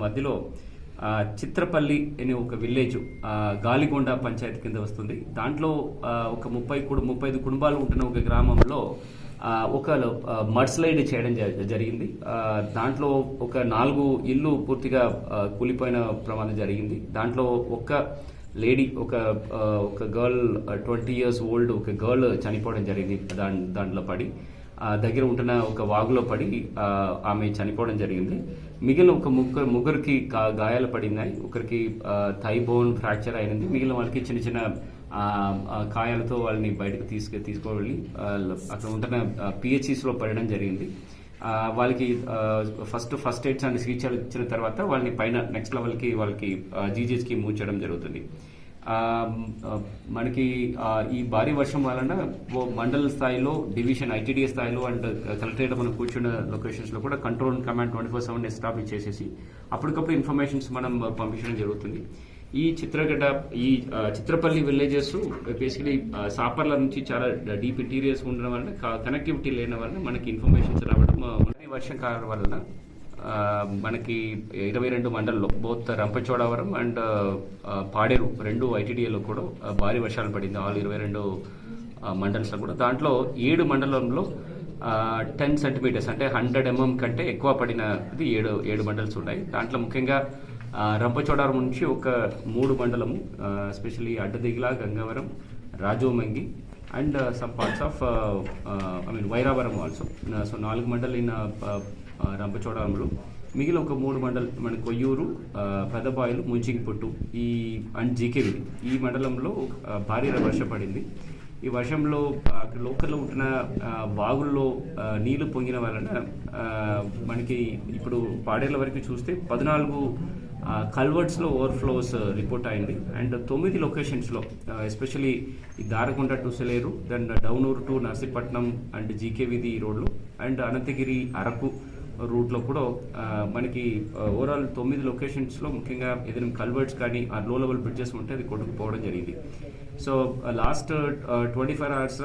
మధ్యలో చిత్రపల్లి అనే ఒక విలేజ్ గాలిగొండ పంచాయతీ కింద వస్తుంది. దాంట్లో ఒక ముప్పై కుడు ముప్పై ఐదు కుటుంబాలు ఉంటున్న ఒక గ్రామంలో ఒక మడ్ స్లైడ్ చేయడం జ- జరిగింది. దాంట్లో ఒక నాలుగు ఇల్లు పూర్తిగా కూలిపోయిన ప్రమాదం జరిగింది. దాంట్లో ఒక్క లేడీ ఒక ఒక గర్ల్ ట్వంటీ ఇయర్స్ ఓల్డ్ ఒక గర్ల్ చనిపోవడం జరిగింది. దాని దాంట్లో పడి. దగ్గర ఉంటున్న ఒక వాగులో పడి ఆమె చనిపోవడం జరిగింది. మిగిలిన ఒక ముగ్గురు ముగ్గురికి గాయాలు పడినాయి ఒకరికి థై బోన్ ఫ్రాక్చర్ అయినది. మిగిలిన వాళ్ళకి చిన్న చిన్న కాయలతో వాళ్ళని బయటకు తీసుకు తీసుకువెళ్ళి అక్కడ ఉంటున్న పిహెచ్సిస్లో పడడం జరిగింది. వాళ్ళకి ఫస్ట్ ఫస్ట్ ఎయిడ్స్ అండ్ చికిత్సలు ఇచ్చిన తర్వాత వాళ్ళని పైన నెక్స్ట్ లెవెల్కి వాళ్ళకి జీజీహెచ్కి మూవ్ చేయడం జరుగుతుంది. మనకి ఈ భారీ వర్షం వలన ఓ మండల స్థాయిలో డివిజన్ ఐటీడీ స్థాయిలో అండ్ కలెక్టరేట్ మనం కూర్చున్న లొకేషన్స్లో కూడా control command twenty four seven establish చేసేసి అప్పటికప్పుడు ఇన్ఫర్మేషన్స్ మనం పంపించడం జరుగుతుంది. ఈ చిత్రగడ్డ ఈ చిత్రపల్లి విలేజెస్ బేసికలీ సాపర్ల నుంచి చాలా డీప్ ఇంటీరియర్స్ ఉండడం వలన కనెక్టివిటీ లేని వలన మనకి ఇన్ఫర్మేషన్స్ రావడం వర్షం కారణం వలన మనకి ఇరవై రెండు మండల్లో బోత్ రంపచోడవరం అండ్ పాడేరు రెండు ఐటీడీఏలో కూడా భారీ వర్షాలు పడింది. ఆల్ ఇరవై రెండు మండల్స్లో కూడా. దాంట్లో ఏడు మండలంలో టెన్ సెంటీమీటర్స్ అంటే హండ్రెడ్ ఎంఎం mm కంటే ఎక్కువ పడినది ఏడు ఏడు మండల్స్ ఉన్నాయి. దాంట్లో ముఖ్యంగా రంపచోడవరం నుంచి ఒక మూడు మండలము especially Addateegala Gangavaram Rajavommangi and some parts of I mean Vairavaram also so నాలుగు మండల్ ఇన్ రంపచోడవరంలో. మిగిలిన ఒక మూడు మండల్ మన కొయ్యూరు ఆ, పెదబాయిలు ముంచింగిపుట్టు ఈ అండ్ జీకేవి ఈ మండలంలో భారీ వర్షం పడింది. ఈ వర్షంలో అక్కడ లోకల్లో ఉంటున్న వాగుల్లో నీళ్ళు పొంగిన వలన మనకి ఇప్పుడు పాడేళ్ళ వరకు చూస్తే పద్నాలుగు కల్వర్ట్స్లో ఓవర్ఫ్లోస్ uh, రిపోర్ట్ అయింది. అండ్ తొమ్మిది లొకేషన్స్లో uh, ఎస్పెషలీ ఈ Darakonda to Sileru then Downuru to Narsipatnam and GK Veedhi రోడ్లు అండ్ అనంతగిరి అరకు రూట్లో కూడా uh, మనకి ఓవరాల్ తొమ్మిది లొకేషన్స్లో ముఖ్యంగా ఏదైనా కల్వర్ట్స్ కానీ ఆ లో లెవెల్ బ్రిడ్జెస్ ఉంటే అది కొట్టుకుపోవడం జరిగింది. So last twenty five hours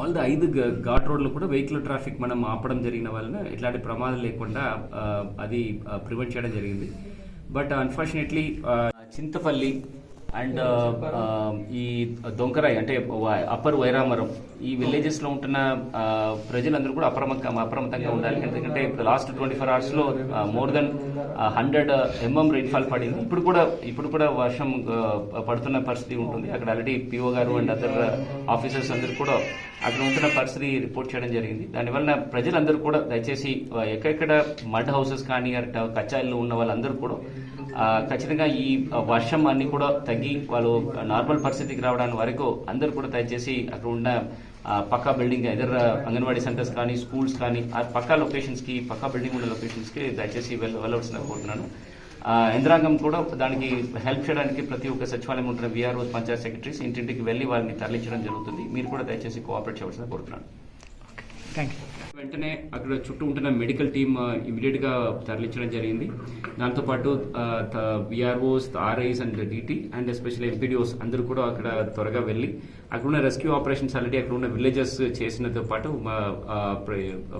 all the ఐదు ఘాట్ రోడ్లు కూడా వెహికల్ ట్రాఫిక్ మనం ఆపడం జరిగిన వలన ఇట్లాంటి ప్రమాదం లేకుండా అది ప్రివెంట్ చేయడం జరిగింది. బట్ అన్ఫార్చునేట్లీ చింతపల్లి అండ్ ఈ దొంకరాయ్ అంటే వై- అప్పర్ వైరామరం. ఈ విలేజెస్లో ఉంటున్న ప్రజలందరూ కూడా అప్రమత్తంగా అప్రమత్తంగా ఉండాలి. ఎందుకంటే లాస్ట్ ట్వంటీ ఫోర్ అవర్స్లో more then hundred MM rainfall పడింది. ఇప్పుడు కూడా ఇప్పుడు కూడా వర్షం పడుతున్న పరిస్థితి ఉంటుంది. అక్కడ ఆల్రెడీ పిఓ గారు అండ్ అదర్ ఆఫీసర్స్ అందరూ కూడా అక్కడ ఉంటున్న పరిస్థితి రిపోర్ట్ చేయడం జరిగింది. దానివల్ల ప్రజలందరూ కూడా దయచేసి ఎక్కడెక్కడ మడ్ హౌసెస్ కానీ కచాయిల్లో కచ్చాయిల్లో ఉన్న వాళ్ళందరూ కూడా ఖచ్చితంగా ఈ వర్షం అన్ని కూడా తగ్గి వాళ్ళు నార్మల్ పరిస్థితికి రావడానికి వరకు అందరూ కూడా దయచేసి అక్కడ ఉన్న పక్కా బిల్డింగ్ ఇతర అంగన్వాడీ సెంటర్స్ కానీ స్కూల్స్ కానీ ఆ పక్కా లొకేషన్స్కి పక్క పక్కా బిల్డింగ్ ఉన్న లొకేషన్స్కి దయచేసి వెళ్ళ వెళ్ళవలసిన కోరుతున్నాను. యంత్రాంగం కూడా దానికి హెల్ప్ చేయడానికి ప్రతి ఒక్క సచివాలయం ఉంటున్న విఆర్ఓ పంచాయత్ సెక్రటరీస్ ఇంటింటికి వెళ్ళి వారిని తరలించడం జరుగుతుంది. మీరు కూడా దయచేసి కోఆపరేట్ చేయవలసిన కోరుతున్నాను. థ్యాంక్ యూ వెంటనే అక్కడ చుట్టూ ఉంటున్న మెడికల్ టీమ్ ఇమీడియట్గా తరలించడం జరిగింది. దాంతో పాటు VROs RIs and DT and special MPDOs అందరూ కూడా అక్కడ త్వరగా వెళ్ళి అక్కడ ఉన్న రెస్క్యూ ఆపరేషన్స్ ఆల్రెడీ అక్కడ ఉన్న విలేజెస్ చేసినతో పాటు మా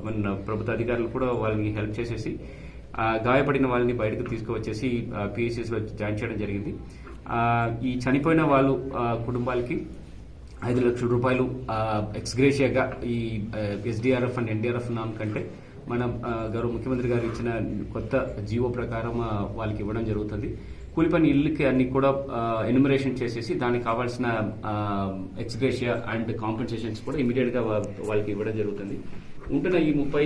మన ప్రభుత్వ అధికారులు కూడా వాళ్ళని హెల్ప్ చేసేసి గాయపడిన వాళ్ళని బయటకు తీసుకువచ్చేసి పిఎస్సిస్లో జాయిన్ చేయడం జరిగింది. ఈ చనిపోయిన వాళ్ళు కుటుంబాలకి ఐదు లక్షల రూపాయలు ఎక్స్గ్రేషియాగా ఈ ఎస్డిఆర్ఎఫ్ అండ్ ఎన్డీఆర్ఎఫ్ నామ్ కంటే మన గౌరవ ముఖ్యమంత్రి గారు ఇచ్చిన కొత్త జీవో ప్రకారం వాళ్ళకి ఇవ్వడం జరుగుతుంది. కూలిపని ఇళ్ళకి అన్ని కూడా ఎన్యుమరేషన్ చేసేసి దానికి కావాల్సిన ఎక్స్గ్రేషియా అండ్ కాంపెన్సేషన్స్ కూడా ఇమీడియట్గా వాళ్ళకి ఇవ్వడం జరుగుతుంది. ఉంటున్న ఈ ముప్పై